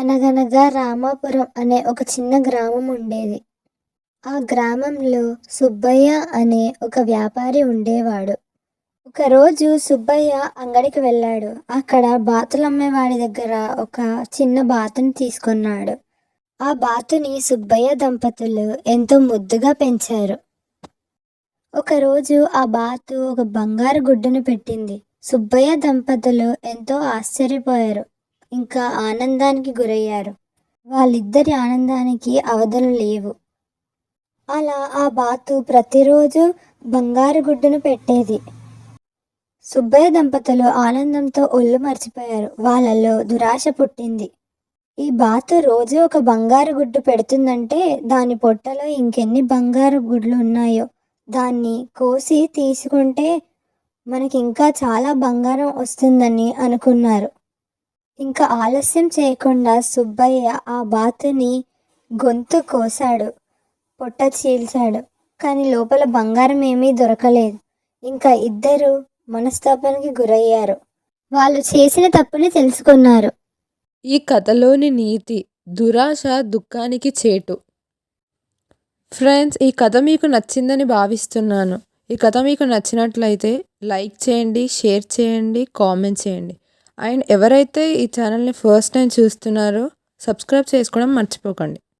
అనగనగా రామాపురం అనే ఒక చిన్న గ్రామం ఉండేది. ఆ గ్రామంలో సుబ్బయ్య అనే ఒక వ్యాపారి ఉండేవాడు. ఒకరోజు సుబ్బయ్య అంగడికి వెళ్ళాడు. అక్కడ బాతులు అమ్మేవాడి దగ్గర ఒక చిన్న బాతుని తీసుకున్నాడు. ఆ బాతుని సుబ్బయ్య దంపతులు ఎంతో ముద్దుగా పెంచారు. ఒకరోజు ఆ బాతు ఒక బంగారు గుడ్డును పెట్టింది. సుబ్బయ్య దంపతులు ఎంతో ఆశ్చర్యపోయారు. ఇంకా ఆనందానికి గురయ్యారు. వాళ్ళిద్దరి ఆనందానికి అవధులు లేవు. అలా ఆ బాతు ప్రతిరోజు బంగారు గుడ్డును పెట్టేది. సుబ్బయ్య దంపతులు ఆనందంతో ఒళ్ళు మర్చిపోయారు. వాళ్ళలో దురాశ పుట్టింది. ఈ బాతు రోజు ఒక బంగారు గుడ్డు పెడుతుందంటే దాని పొట్టలో ఇంకెన్ని బంగారు గుడ్లు ఉన్నాయో దాన్ని కోసి తీసుకుంటే మనకి ఇంకా చాలా బంగారం వస్తుందని అనుకున్నారు. ఇంకా ఆలస్యం చేయకుండా సుబ్బయ్య ఆ బాతుని గొంతు కోసాడు పొట్ట చీల్చాడు. కానీ లోపల బంగారం ఏమీ దొరకలేదు. ఇంకా ఇద్దరు మనస్తాపానికి గురయ్యారు. వాళ్ళు చేసిన తప్పుని తెలుసుకున్నారు. ఈ కథలోని నీతి దురాశ దుఃఖానికి చేటు. ఫ్రెండ్స్ ఈ కథ మీకు నచ్చిందని భావిస్తున్నాను. ఈ కథ మీకు నచ్చినట్లయితే లైక్ చేయండి షేర్ చేయండి కామెంట్ చేయండి. అండ్ ఎవరైతే ఈ ఛానల్ని ఫస్ట్ టైం చూస్తున్నారో సబ్స్క్రైబ్ చేసుకోవడం మర్చిపోకండి.